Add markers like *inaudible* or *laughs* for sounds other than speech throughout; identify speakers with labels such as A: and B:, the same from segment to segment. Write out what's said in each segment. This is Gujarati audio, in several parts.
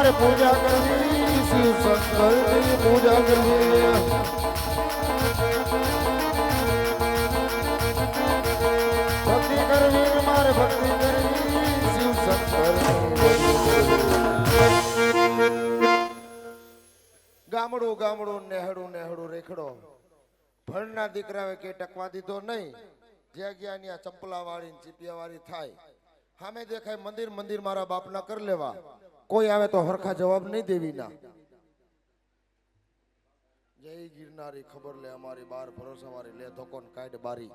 A: મારે પૂજા કરવી, શિવ શંકરની પૂજા કરવી. ભક્તિ કરવી, મારે ભક્તિ કરવી, શિવ શંકર ગામડું ગામડું, નેહડું નેહડું રેખડો. ભણના દીકરાએ કે ટકવા દીધો નહીં. જે ગયા ત્યાં ચંપલા વાળી ચીપિયા વાળી થાય. સામે દેખાય મંદિર મંદિર મારા બાપના કર લેવા. કોઈ આવે તો હરખા જવાબ નહીં દેવી ના. જય ગિરનારી, ખબર લે અમારી બાર ભરોસા વાળી લે ધોકોન કાઢ બારી.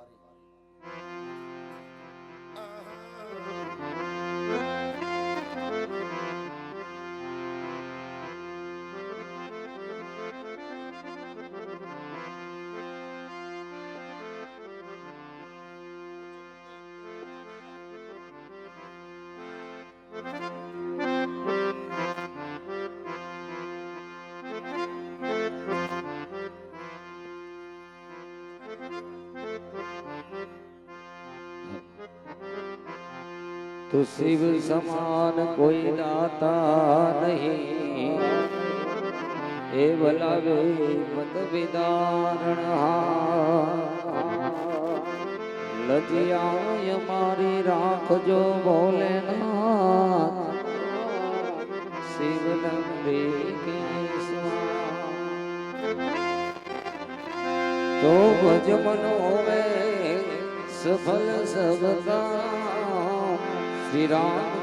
B: તો શિવ સમાન કોઈ દાતા નહીં. એ વલાવે મત વિદારણ લજિયાય મારી રાખજો ભોલેનાથ શિવ તો ભજ મનો હોવે સફલ સબકા Sidon.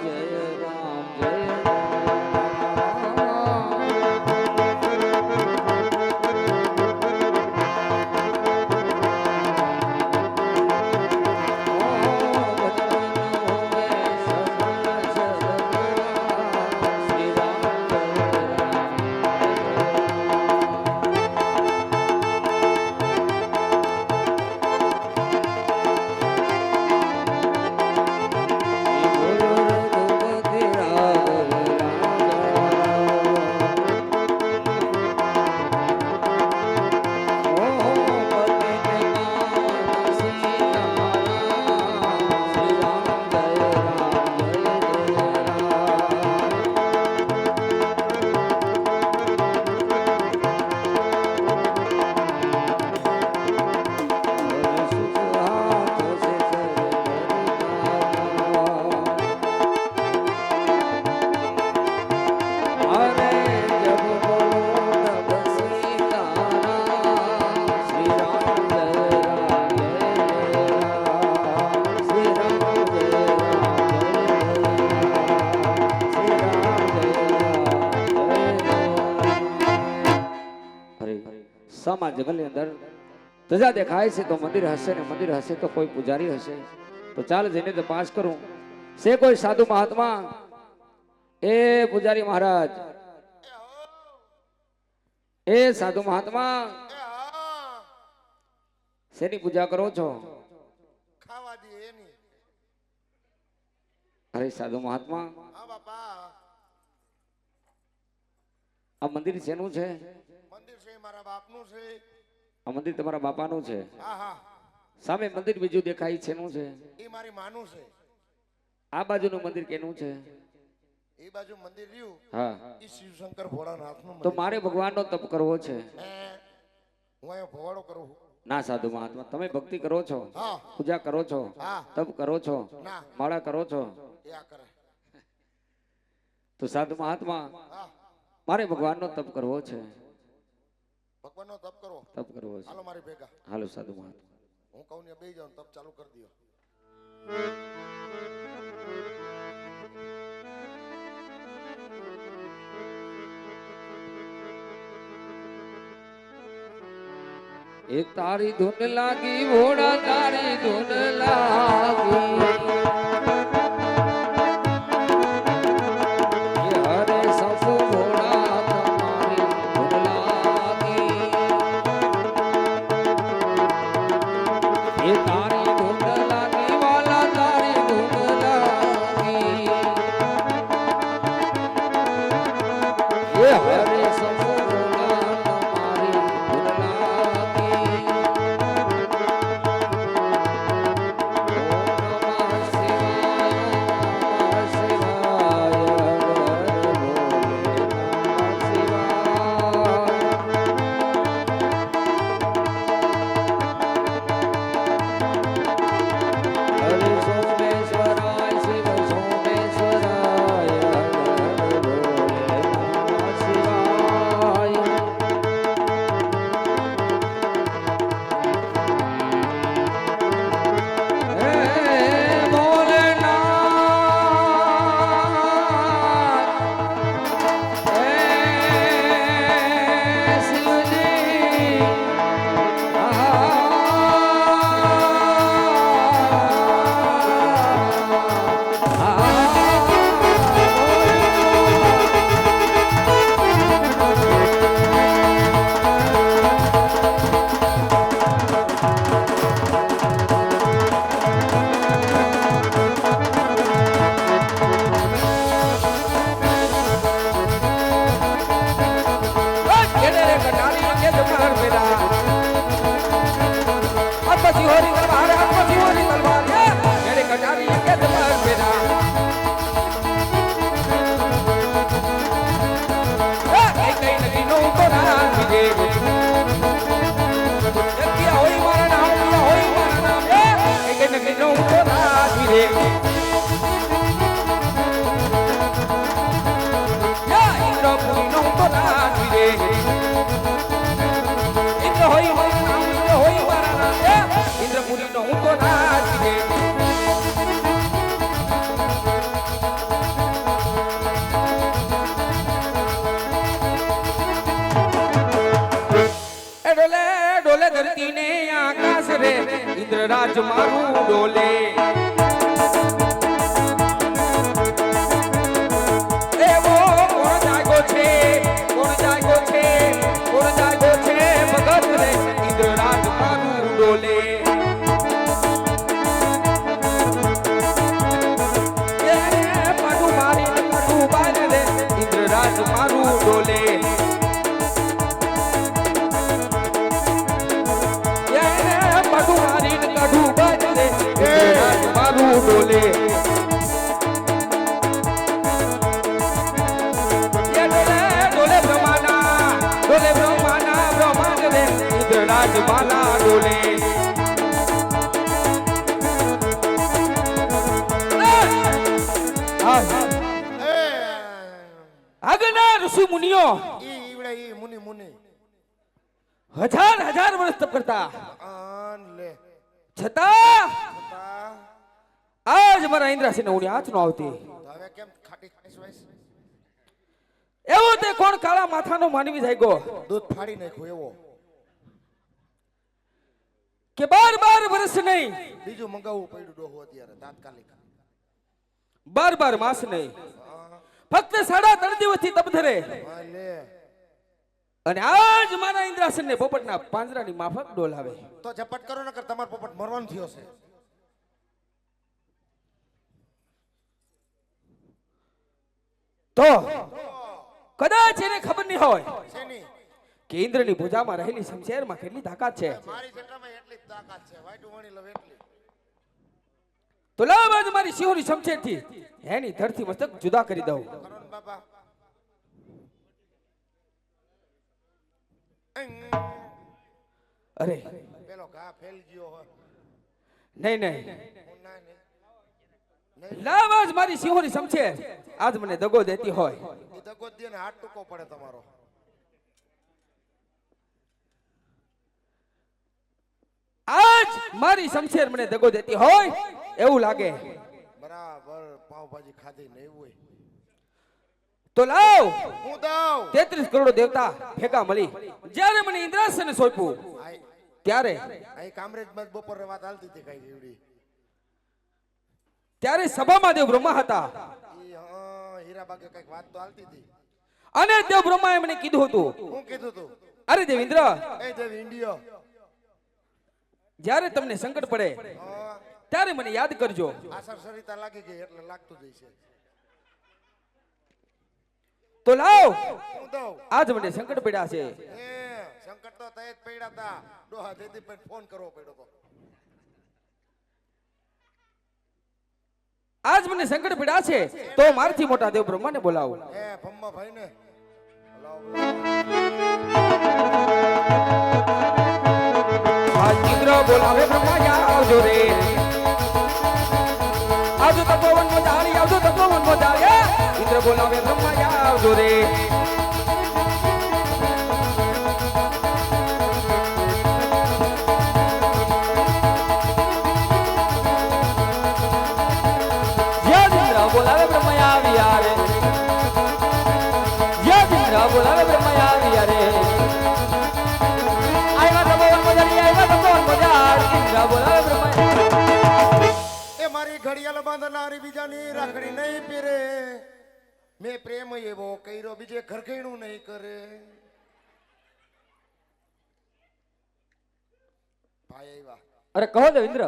B: ધજા દેખાય છે તો મંદિર હશે ને મંદિર હશે તો કોઈ પૂજારી હશે. તો ચાલ જઈને તપાસ કરું. છે કોઈ સાધુ મહાત્મા? એ પૂજારી મહારાજ. એ સાધુ મહાત્મા? શેની પૂજા કરો છો?
A: ખાવા દે એની.
B: અરે સાધુ મહાત્મા.
A: હા બાપા.
B: આ મંદિર શેનું છે?
A: મંદિર છે મારા બાપનું છે.
B: આ મંદિર તમારા બાપાનું છે. સામે મંદિર બીજું દેખાય છેનું છે.
A: એ મારી માનું છે.
B: આ બાજુનું મંદિર કેનું છે?
A: એ બાજુ મંદિર રહ્યું.
B: હા.
A: એ શિવશંકર ભોળાનાથનું
B: તો મારે ભગવાનનો તપ કરવો છે.
A: હું અહીંયા ભવાડો કરું
B: ના સાધુ મહાત્મા તમે ભક્તિ કરો છો.
A: હા.
B: પૂજા કરો છો.
A: હા.
B: તપ કરો છો.
A: ના.
B: માળા કરો છો. તો સાધુ મહાત્મા મારે ભગવાનનો તપ કરવો છે.
A: ભગવાનનો તપ કરો
B: તપ કરવો છે.
A: હાલો મારી ભેગા.
B: હાલો સાધુ મહાત્મા
A: હું કહું ને બે જાઉં તપ ચાલુ કરી દો
B: એ તારી ધૂન લાગી ભોળા તારી ધૂન લાગી.
C: ઇન્દ્રરાજ મારું ડોલે. ઋષિ મુનિઓ?
A: ઈ ઈવડે ઈ મુનિ મુનિ
C: હજાર હજાર વર્ષ તપ કરતા.
A: લે
C: છતાં આજ મારા ઇન્દ્રાસી ને ઉડી હાથ નો આવતી.
A: હવે કેમ ખાટી
C: એવો તે કોણ કાળા માથાનો માનવી થઈ ગયો
A: દૂધ ફાડી નાખ્યો એવો
C: કે બાર બાર વર્ષ નહીં.
A: બીજું મંગાવવું પડ્યું ડોહો અત્યારે તાત્કાલિક.
C: બાર બાર માસ નહીં. ફક્ત સાડા ત્રણ દિવસથી તપ ધરે.
A: હા લે
C: અને આજ મારા ઇન્દ્રાસન ને પોપટના પાંજરાની માફક ડોલાવે
A: તો ઝપટ કરો નકર તમારો પોપટ મરવાનું થયો છે.
C: તો કદાચ એને ખબર નહીં હોય કે ઇન્દ્રની ભુજામાં રહેલી શમશેરમાં કેટલી તાકાત છે.
A: મારી એટલી તાકાત છે. વાઈટું વણી લવ એટલી.
C: તો લાવ આજ મારી સિંહોની શમશેરથી. એની ધરતી મસ્તક જુદા કરી દઉં. અરે.
A: પેલો ઘા ફેલ ગયો
C: નહીં નહીં. લાવ આજ મારી સિંહોની સમછેર આજ મને દગો દેતી હોય.
A: દગો દે ને હાથ ટૂંકો પડે તમારો
C: આજ મારી શમશેર મને દગો દેતી હોય. એવું લાગે?
A: બરાબર પાવભાજી ખાધી નહીં હોય.
C: તો લાવ!
A: હું દઉં
C: તેત્રીસ કરોડ દેવતા ભેગા મળી. જ્યારે મને ઇન્દ્રાસન સોંપ્યું ત્યારે?
A: અહીં કામરેજમાં જ બપોરે વાત હાલતી હતી કઈ એવડી.
C: ત્યારે સભામાં દેવ બ્રહ્મા હતા.
A: હીરા હીરાબાગે કંઈક વાત તો હાલતી હતી.
C: અને દેવ બ્રહ્માએ મને કીધું હતું.
A: હું કીધું હતું
C: અરે દેવેન્દ્ર
A: એ દેવ ઇન્ડિયો.
C: જ્યારે તમને સંકટ પડે ત્યારે મને યાદ કરજો.
A: આસર સરિતા લાગી ગઈ એટલે લાગતું જ છે
C: તો લાવ. આજ મને સંકટ પડ્યા છે.
A: એ સંકટ તો તય જ પડ્યા હતા ડોહા દેદી પણ ફોન કરવો પડ્યો તો.
C: આજ મને સંકટ પડ્યા છે. તો મારથી મોટા દેવ બ્રહ્માને બોલાવો
A: એ ભમ્મા ભાઈ ને
C: બોલાવે બ્રહ્મા આવજો રે. આવજો તપોવન મો જાળી આવજો તપોવન મો જાળી ઇન્દ્ર બોલાવે બ્રહ્મા આવજો રે. બોલાવે બ્રહ્મા આવ્યા રે. યદ ઇન્દ્ર બોલાવે બ્રહ્મા આવ્યા રે. આવ્યા તપોવન મો જાળી આવ્યા તપોવન મો જાળી ઇન્દ્ર બોલાવે બ્રહ્મા
A: મારી ઘડિયાળ બાંધનારી બીજાની રાખડી નહીં પીરે મેં પ્રેમ એવો કર્યો બીજે ઘરઘેણું નહીં કરે. ભાઈ આવ્યા
B: અરે કહો દેવેન્દ્ર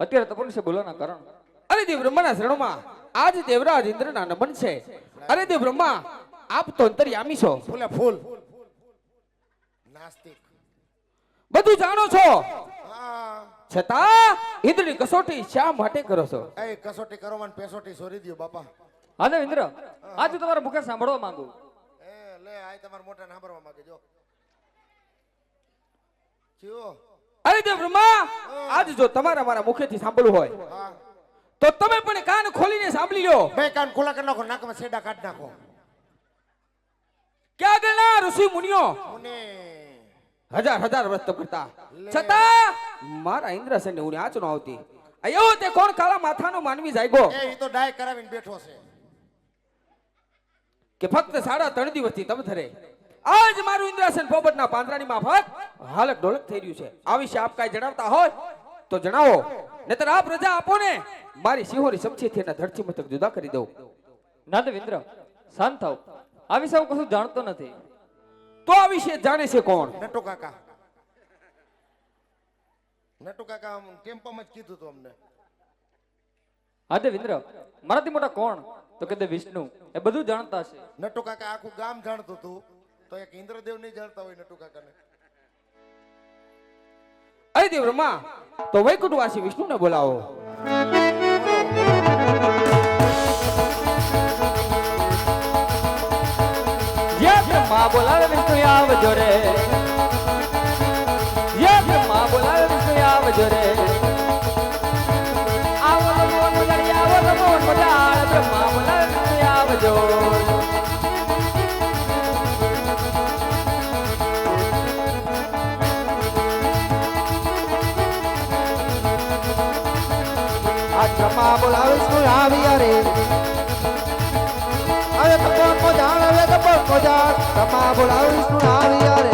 B: અત્યારે તપન છે બોલવાના કારણ.
C: અરે દેવ બ્રહ્માના શરણમાં આજ દેવરાજ ઇન્દ્રના નમન છે. અરે દેવ બ્રહ્મા આપ તો અંતર્યામી છો.
A: ફૂલે ફૂલ. નાસ્તિક.
C: બધું જાણો છો.
A: હા.
C: છતાં ઇન્દ્રની કસોટી શા માટે કરો છો?
A: એ કસોટી કરવાની પેસોટી સોરી દો બાપા.
B: હા ઇન્દ્ર આજે તમારા મુખે સાંભળવા માંગુ.
A: એ લે આ તમારા મોટા સાંભળવા માંગે જો. ચિયો
C: અરે દેવ બ્રહ્મા આજ જો તમારા મારા મુખેથી સાંભળવું હોય
A: હા.
C: તો તમે પણ કાન ખોલીને સાંભળી લો.
A: બે કાન ખુલ્લા કરી નાખો નાકમાં સેડા કાઢ નાખો.
C: ક્યાં આગળના ઋષિ મુનિઓ?
A: મુને.
C: હજાર હજાર વર્ષ તો કરતા. છતાં મારા ઇન્દ્રસેન ને આંચ ન આવતી. અયો તે કોણ કાળા માથાનો માનવી જાગ્યો?
A: એ તો ડાય કરાવીને બેઠો છે.
C: કે ફક્ત સાડા ત્રણ દિવસથી તમ ધરે. આજ મારું ઇન્દ્રાસન પોપટના પાંદડાની માફક હાલક ઢોલક થઈ રહ્યું છે. આ વિશે આપ કાંઈ જણાવતા હોય તો જણાવો. નહીતર આપ રજા આપો ને. મારી સિંહોરી સમજીથી એના ધરતી મથક જુદા કરી દઉં.
D: નાદવિન્દ્ર શાંત થાવ. આ વિશે હું કશું જાણતો નથી.
C: તો આ વિશે જાણે છે કોણ?
A: નટુ કાકા. નટુ કાકા ટેમ્પામાં જ કીધું તું અમને.
D: હા દેવિન્દ્ર મારાથી મોટા કોણ? તો કે વિષ્ણુ એ બધું જાણતા છે
A: નટુ કાકા આખું ગામ જાણતું હતું તો એક ઇન્દ્રદેવ નહીં જાણતા હોય નટુ કાકાને.
C: અરે દેવ રમા તો વૈકુંઠવાસી વિષ્ણુને બોલાવો.
D: બ્રહ્મા બોલાવે વિષ્ણુ આવજો રે જે બ્રહ્મા બોલાવે વિષ્ણુ આવજો રે આવો તો મોન મજાડી, આવો તો મોન મજાડ. બ્રહ્મા બોલાવે વિષ્ણુ આવજો
E: આ ક્ષમા બોલાવીશ તું આવી રે હવે તપોન કો જાણ હવે તપોન કો જાણ ક્ષમા બોલાવી તું આવી રે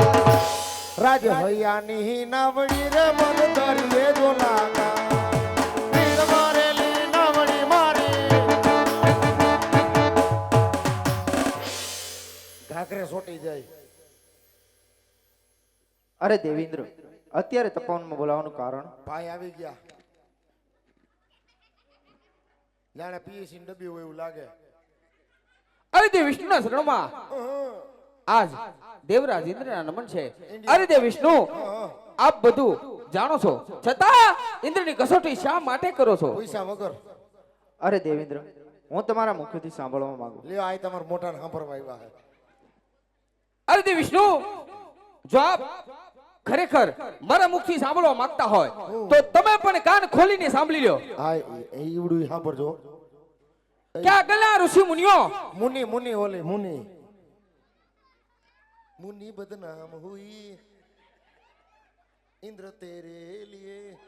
A: રાજ હૈયાની નાવડી રે મન દરિયે જો લાગા. વીર મારેલી નાવડી મારી. ઘાઘરે સોટી જાય.
E: અરે દેવેન્દ્ર અત્યારે તપોનમાં બોલાવવાનું કારણ?
A: ભાઈ આવી ગયા. જાણે પીએસી ડબ્બી હોય એવું લાગે.
C: અરે તે વિષ્ણુના શરણમાં. આજ દેવરાજ ઇન્દ્રના નમન છે. અરે દેવ વિષ્ણુ આપ બધું જાણો છો. છતાં ઇન્દ્રની કસોટી શા માટે કરો છો?
A: પૈસા વગર?
E: અરે દેવેન્દ્ર હું તમારા મુખ્યથી સાંભળવા માંગુ.
A: લ્યો આ તમાર મોટા સાંભળવા આવ્યા છે.
C: અરે દેવ વિષ્ણુ જો આપ ખરેખર મારા મુખથી સાંભળવા માંગતા હોય તો તમે પણ કાન ખોલીને સાંભળી લ્યો.
A: હા એ ઈવડું સાંભળજો.
C: ક્યાં ગલા ઋષિ મુનિઓ?
A: મુનિ મુનિ ઓલી મુનિ. મુનિ બદનામ હુઈ. ઇન્દ્ર તેરે લીએ.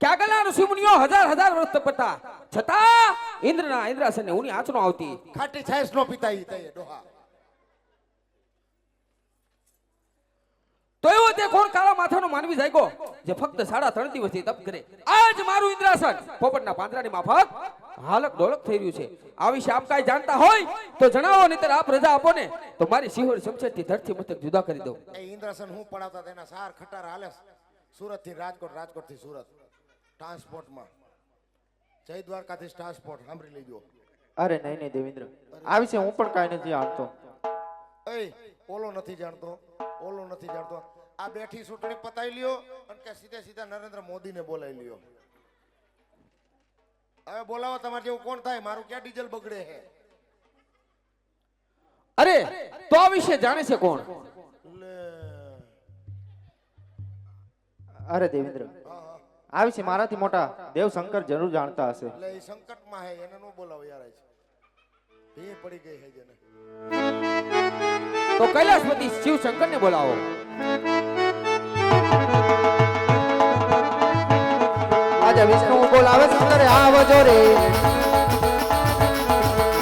C: ક્યાં ગલા ઋષિ મુનિઓ હજાર હજાર વર્ષ તપતા. છતાં ઇન્દ્રના ઇન્દ્રાસનને ઉની આંચનો આવતી.
A: ખાટી છાશ નો પીતા ઈ તઈએ ડોહા.
C: તો એવો તે કોણ કાળા માથાનો માનવી જાગ્યો જે ફક્ત સાડા ત્રણ દિવસથી તપ કરે. આજ મારું ઇન્દ્રાસન. પોપટના પાંદરાની માફક હાલક ડોલક થઈ રહ્યું છે. આ વિશે આપ કાંઈ જાણતા હોય તો જણાવો નહીતર આપ રજા આપો ને તો મારી સિંહોર સમછેદથી ધરતી મથક જુદા કરી દઉં.
A: એ ઇન્દ્રાસન હું પડાવતા તેના સાર ખટાર હાલે સુરતથી રાજકોટ રાજકોટથી સુરત. ટ્રાન્સપોર્ટમાં. જય દ્વારકાથી ટ્રાન્સપોર્ટ સાંભળી લેજો.
E: અરે નહીં નહીં દેવેન્દ્ર. આ વિશે હું પણ કાંઈ નથી જાણતો.
A: એ ઓલો નથી જાણતો. ઓલો નથી જાણતો. આ બેઠી ચૂંટણી પતાવી લ્યો અને કે સીધે સીધા નરેન્દ્ર મોદીને બોલાવી લ્યો. હવે બોલાવો તમારે જેવું કોણ થાય? મારું ક્યાં ડીઝલ બગડે છે?
C: અરે તો આ વિશે જાણે છે કોણ?
E: અરે દેવેન્દ્ર આ વિશે મારાથી મોટા દેવ શંકર જરૂર જાણતા હશે.
A: એટલે એ સંકટમાં હે એને નો બોલાવો યાર. ભીડ પડી ગઈ હે જેને.
C: તો કૈલાસપતિ શિવ શંકરને બોલાવો.
E: આજે વિષ્ણુ બોલાવે સુંદર, આવજો રે.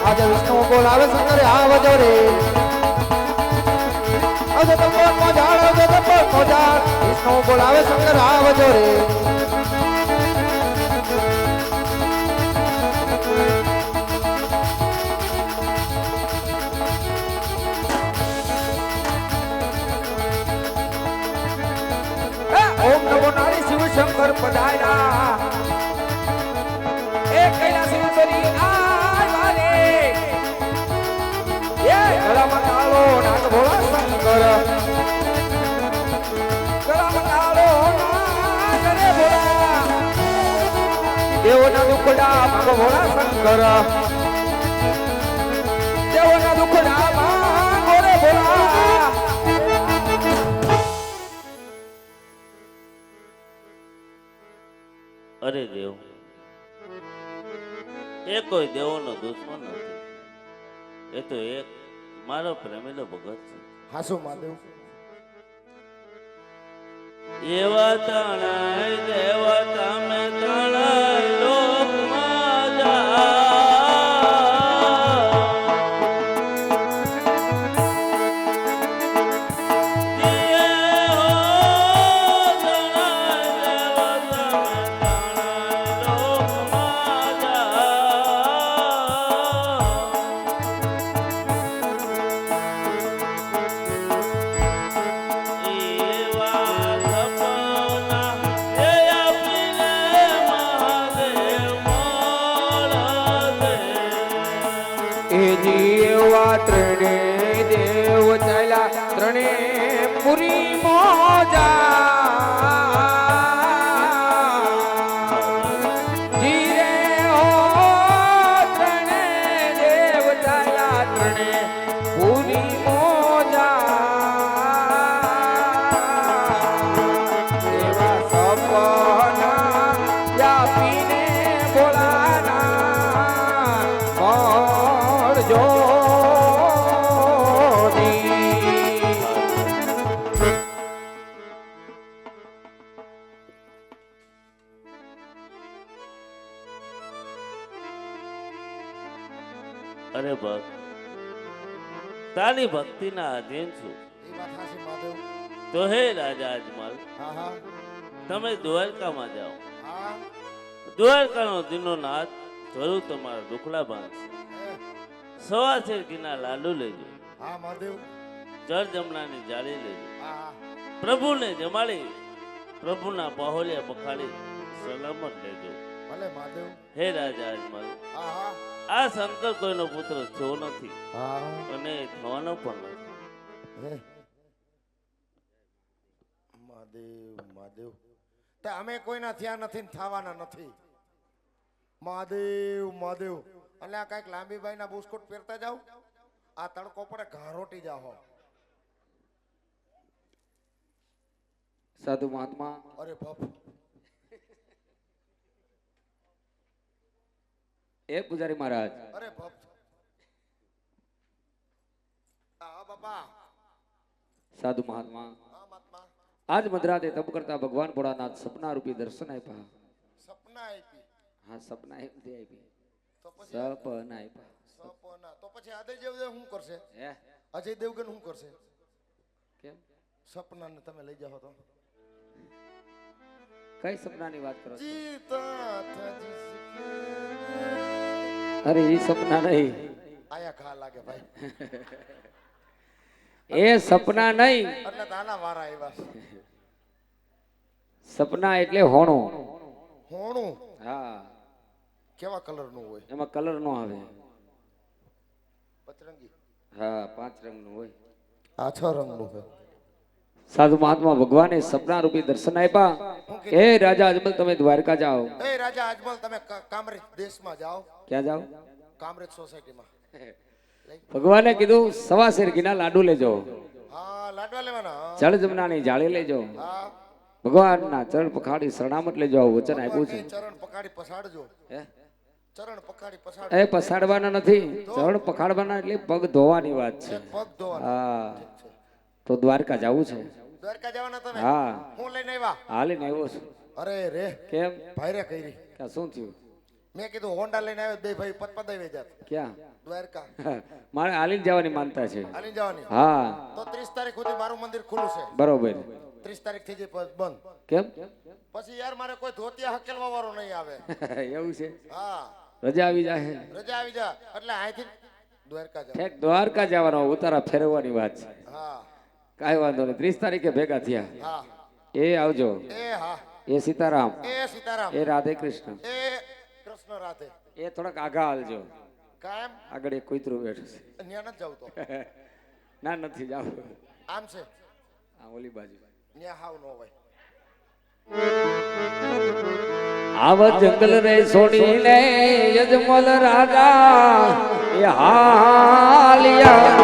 E: આજે વિષ્ણુ બોલાવે સુંદર, આવજો રે. આજે કો જાણ આજે કો જાણ વિષ્ણુ બોલાવે સુંદર, આવજો રે.
C: નારી શિવ શંકર પધાર્યા. એ કૈલાસેશ્વરી આય મારે એ ગળામાં કાળો નાગ ભોળા શંકર. ગળામાં કાળો નાગ રે ભોળા. દેવના દુખડા ભોળા શંકર. દેવના દુખડા
F: અરે દેવ એ કોઈ દેવો નો દુશ્મન નથી. એ તો એક મારો પ્રેમીલો ભગત છે.
A: હાસો માધવ
F: એવા તણાય દેવ તમે તણા તારી ભક્તિના અધીન છું. તો હે રાજા અજમલ તમે દ્વારકામાં જાઓ. દ્વારકાનો દિનો નાથ જરૂર તમારા દુખડા બાંધશે સવા શેરકીના લાડુ લેજો.
A: હા મહાદેવ.
F: જળ જમનાની જાળી લેજો. પ્રભુને જમાડી પ્રભુના બાહોલિયા બખાડી સલામત લેજો.
A: ભલે મહાદેવ.
F: હે રાજા અજમલ.
A: હા હા.
F: આ શંકર કોઈનો પુત્ર થયો નથી
A: હા.
F: અને થવાનો પણ નથી.
A: હે? મહાદેવ મહાદેવ. તે અમે કોઈના થયા નથી ને થવાના નથી. મહાદેવ મહાદેવ. અને આ કંઈક લાંબી બાઈ ના બુસ્કુટ પહેરતા જાવ આ તડકો પડે ઘારોટી જાઓ
B: સાધુ મહાત્મા.
A: અરે બાપ.
B: એ પૂજારી મહારાજ.
A: અરે બાપ.
B: સાધુ મહાત્મા. આજ મધરાતે તપ કરતા ભગવાન ભોળાનાથ સપના રૂપી દર્શન આપ્યા
A: સપના આપી
B: હા સપના એમ તે આપી સપના આપ્યા
A: સપના. તો પછી અજય દેવદેવ શું કરશે?
B: હે?
A: અજય દેવગન શું કરશે?
B: કેમ?
A: સપનાને તમે લઈ જાઓ તો.
B: કઈ સપનાની વાત કરો છો?
A: જીતા થા જિસકે
B: અરે એ સપના નહીં.
A: આયા ઘા લાગે ભાઈ.
B: એ સપના નહીં.
A: એટલે તાના વારા આવ્યા
B: સપના એટલે હોણું.
A: હોણું?
B: હા.
A: કેવા કલરનું હોય?
B: એમાં કલર નો આવે.
A: પચરંગી.
B: હા પાંચ રંગનું હોય.
A: આ છ રંગનું હોય.
B: સાધુ મહાત્મા ભગવાને સપના રૂપી દર્શન આપ્યા. હે રાજા અજમલ તમે દ્વારકા જાઓ.
A: હે રાજા અજમલ તમે કામરેજ દેશમાં જાઓ.
B: ક્યાં જાઓ?
A: કામરેજ સોસાયટીમાં.
B: ભગવાને કીધું સવા શેર ઘીના લાડુ લેજો.
A: હા લાડવા લેવાના.
B: જળ જમનાની જાળી લેજો.
A: હા.
B: ભગવાનના ચરણ પખાડી શરણામત લેજો આવું વચન આપ્યું છે.
A: ચરણ પખાડી પસાડજો
B: હે?
A: ચરણ પખાડી પસાડ
B: એ પસાડવાના નથી. ચરણ પખાડવાના એટલે પગ ધોવાની વાત છે.
A: પગ ધોવાના.
B: હા. તો દ્વારકા જવું છે.
A: દ્વારકા જવાના તમે?
B: હા.
A: હું લઈને આવ્યા?
B: હાલીને આવ્યો છું.
A: અરે રે.
B: કેમ?
A: ભાઈરે કરી.
B: કે શું થયું?
A: મેં કીધું હોન્ડા લઈને આવ્યો બે ભાઈ પદપદાઈ જાત
B: ક્યાં?
A: દ્વારકા. *laughs*
B: મારે હાલીને જવાની માનતા છે.
A: આલીન જવાની?
B: હા.
A: તો ત્રીસ તારીખ સુધી મારું મંદિર ખુલ્લું છે.
B: બરોબર.
A: ત્રીસ તારીખ થઈ જે બંધ.
B: કેમ?
A: પછી યાર મારે કોઈ ધોતિયા હકેલવા વાળો નહીં આવે. *laughs*
B: એવું છે?
A: હા.
B: રજા આવી જાય
A: રજા આવી જાય એટલે અહીંથી દ્વારકા જાવ
B: ઠેક દ્વારકા જવાનો ઉતારા ફેરવવાની વાત છે.
A: હા.
B: કાંઈ વાંધો નહીં. ત્રીસ તારીખે ભેગા થયા. એ આવજો.
A: એ હા.
B: એ સીતારામ.
A: એ સીતારામ.
B: એ રાધે કૃષ્ણ.
A: એ કૃષ્ણ રાધે.
B: એ થોડાક આગા હાલજો.
A: કાયમ?
B: આગળ એક કુતરું બેઠું છે.
A: ન્યા નથી જવું તો *laughs*
B: ના નથી જાવ.
A: આમ છે?
B: આ ઓલી બાજુ.
A: ન્યા હાવ નો હોય.
B: આવ જંગલ રે છોડીને યજમલ રાજા એ હાલિયા.